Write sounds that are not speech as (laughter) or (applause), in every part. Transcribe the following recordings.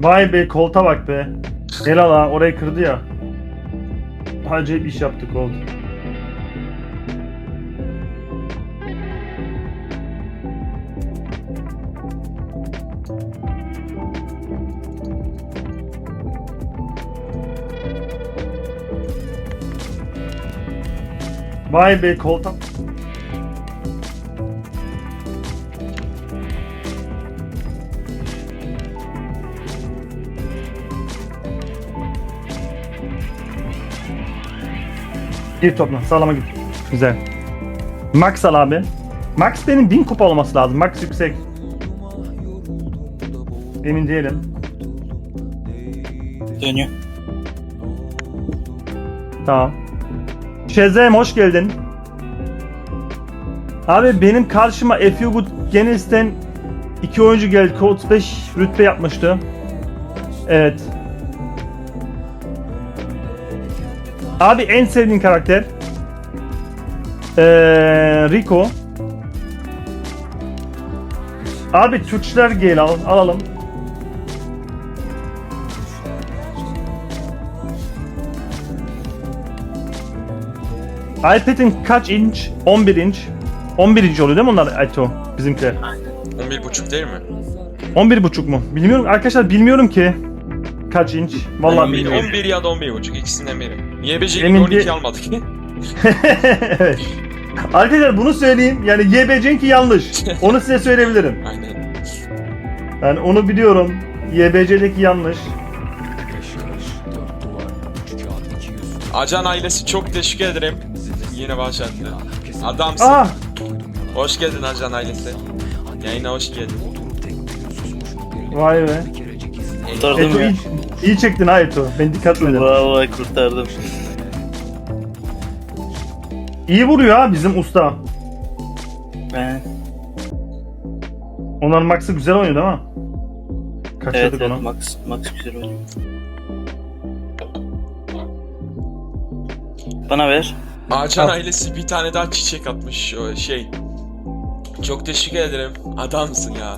Vay be kolta bak be. Helal ha orayı kırdı ya. Acayip iş yaptı Colt. Vay be kolta. Gir topla sağlama git. Güzel. Max al abi. Max benim 1000 kupa olması lazım. Max yüksek. Emin değilim. Dönüyor. Tamam. Şezem hoş geldin. Abi benim karşıma Efeogut Genis'ten iki oyuncu geldi. Code 5 rütbe yapmıştı. Evet. Abi en sevdiğin karakter? Ee, Rico. Abi Türkçüler gel al, alalım. iPad'in kaç inç? 11 inç. 11 inç oluyor değil mi onlar Aito? Bizimkiler. 11.5 değil mi? 11 buçuk mu? Bilmiyorum arkadaşlar bilmiyorum ki. Kaç inç? Vallahi 11, bilmiyorum. 11 ya da 11.5 ikisinden biri. YBC'yi Emin 12 değil- almadık. evet. Arkadaşlar bunu söyleyeyim. Yani YBC'ninki yanlış. (laughs) Onu size söyleyebilirim. Aynen. Yani onu biliyorum. YBC'deki yanlış. Acan ailesi çok teşekkür ederim. Yine başlattı. Adamsın. Aa! Hoş geldin Acan ailesi. Yayına hoş geldin. Vay be. Kurtardım Eto ya. iyi, iyi çektin ha Eto. Ben dikkat etmedim. Vallahi kurtardım. İyi vuruyor ha bizim usta. Ben, Onlar Max'ı güzel oynuyor değil mi? evet, Kaçırdık evet onu. Max, Max güzel oynuyor. Bana ver. Acan Al. ailesi bir tane daha çiçek atmış o şey. Çok teşekkür ederim. Adamsın ya.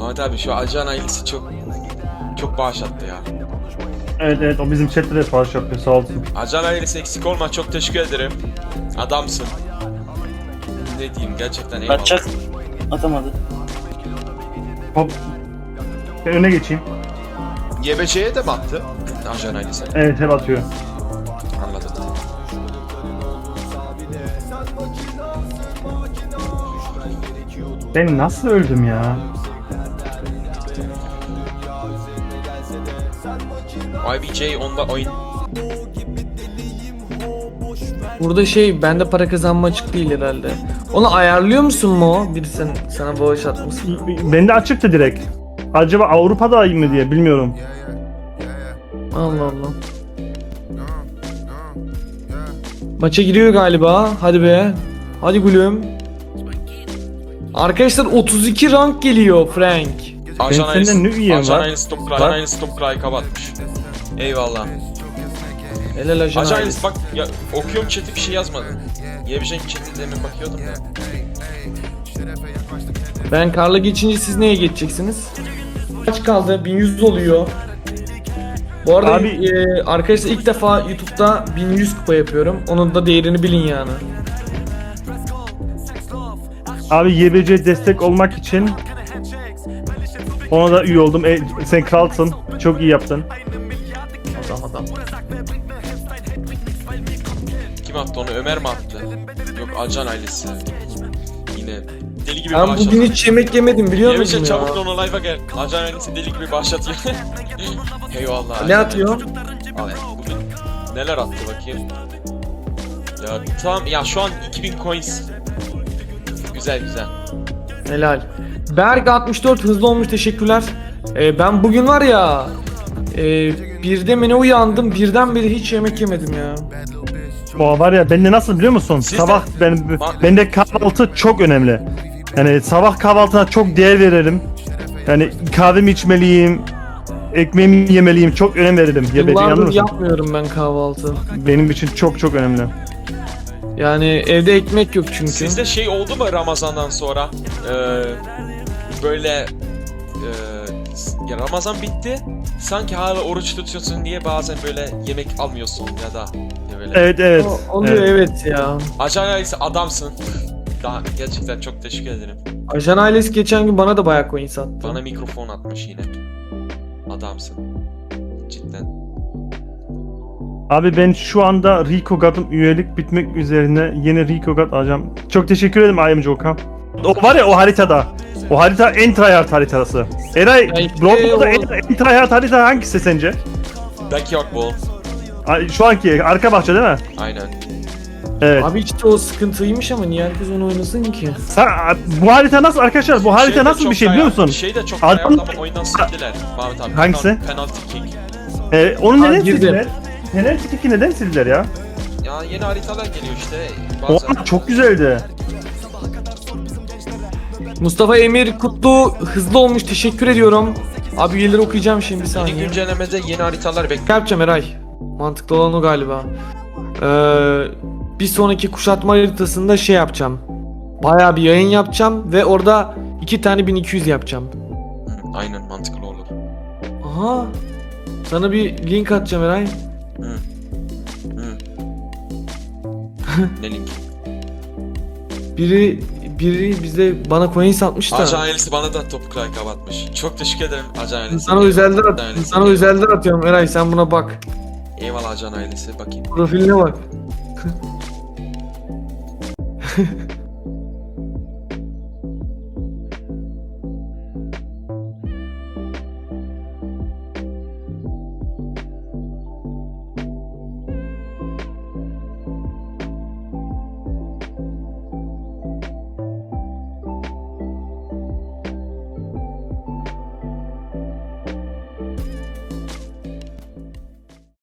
Mehmet abi şu Acan ailesi çok çok bağış attı ya. Evet evet o bizim chatte de bağış yapıyor sağ olsun. Acan ailesi eksik olma çok teşekkür ederim. Adamsın. Ne diyeyim gerçekten eyvallah. Atacak. Atamadı. Hop. Ben öne geçeyim. YBC'ye de mi attı? Ailesi. Evet hep atıyor. Anladım. Ben nasıl öldüm ya? YBJ onda oyun Burada şey bende para kazanma açık değil herhalde. Onu ayarlıyor musun mu? Biri sen, sana bağış atmasın. Bende açıktı direkt. Acaba Avrupa'da iyi mi diye bilmiyorum. Allah Allah. Maça giriyor galiba. Hadi be. Hadi gülüm. Arkadaşlar 32 rank geliyor Frank. Ajan ailesi top. Ajan ailesi top cry kapatmış. Eyvallah. Helal ajan Ajan ailesi bak ya, okuyorum chat'i bir şey yazmadın. YBJ'nin chat'i demin bakıyordum da. Ben Karla geçince siz neye geçeceksiniz? Kaç kaldı? 1100 oluyor. Bu arada Abi- e, arkadaşlar ilk defa YouTube'da 1100 kupa yapıyorum. Onun da değerini bilin yani. Abi YBC destek olmak için ona da üye oldum. E, sen kralsın. Çok iyi yaptın. Attı onu? Ömer mi attı? Yok Acan ailesi. Yine deli gibi Ben bağış bugün atıyor. hiç yemek yemedim biliyor musun Yemişe ya? çabuk ona live'a gel. Acan ailesi deli gibi bağış atıyor. (laughs) Eyvallah. Ne Acan atıyor? Abi bugün neler attı bakayım. Ya tam ya şu an 2000 coins. Güzel güzel. Helal. Berk 64 hızlı olmuş teşekkürler. Ee, ben bugün var ya e, birde mi ne uyandım birden beri hiç yemek yemedim ya. O var ya bende nasıl biliyor musun? Siz de- sabah ben Bak- bende kahvaltı çok önemli. Yani sabah kahvaltına çok değer veririm. Yani kahvemi içmeliyim, ekmeğimi yemeliyim. Çok önem veririm. Ya beni inanır Yıllardır mısın? yapmıyorum ben kahvaltı. Benim için çok çok önemli. Yani evde ekmek yok çünkü. Sizde şey oldu mu Ramazan'dan sonra? Ee, böyle e, ya Ramazan bitti. Sanki hala oruç tutuyorsun diye bazen böyle yemek almıyorsun ya da ya böyle. Evet evet. O- Oluyor evet. evet, ya. Acan ailesi adamsın. Daha gerçekten çok teşekkür ederim. Ajan ailesi geçen gün bana da bayağı coin sattı. Bana mikrofon atmış yine. Adamsın. Cidden. Abi ben şu anda Rico God'um üyelik bitmek üzerine yeni Rico God alacağım. Çok teşekkür ederim Ayımcı Okan. O var ya o haritada. O harita en tryhard haritası. Eray, işte Bloodborne'da o- en, en tryhard harita hangisi sence? Backyard Ball. Ay, Şu anki arka bahçe değil mi? Aynen. Evet. Abi işte o sıkıntıymış ama niye herkes onu oynasın ki? Sen, bu harita nasıl arkadaşlar? Bu harita Şey de nasıl çok bir şey biliyor musun? Şey de çok Adam- tryhard ama oyundan sildiler. Mahmut abi. Hangisi? Penal- Penalty kick. Ee, onu Ha, neden girdim. sildiler? Neden Stick'i neden sildiler ya? Ya yeni haritalar geliyor işte. O Bazen. çok güzeldi. Mustafa Emir Kutlu hızlı olmuş teşekkür ediyorum. Abi üyeleri okuyacağım şimdi bir Yeni saniye. güncellemede yeni haritalar bekliyor. Ne yapacağım Eray? Mantıklı olan o galiba. Ee, bir sonraki kuşatma haritasında şey yapacağım. Bayağı bir yayın yapacağım ve orada iki tane 1200 yapacağım. Aynen mantıklı olur. Aha. Sana bir link atacağım Eray. Hı. Hı. (laughs) ne link? Biri biri bize bana coin satmış da. Ajan ailesi bana da topuk like kapatmış. Çok teşekkür ederim Ajan ailesi. Sana özelden at, ailesi. sana özelden atıyorum Eray sen buna bak. Eyvallah Ajan ailesi bakayım. Profiline bak. (laughs)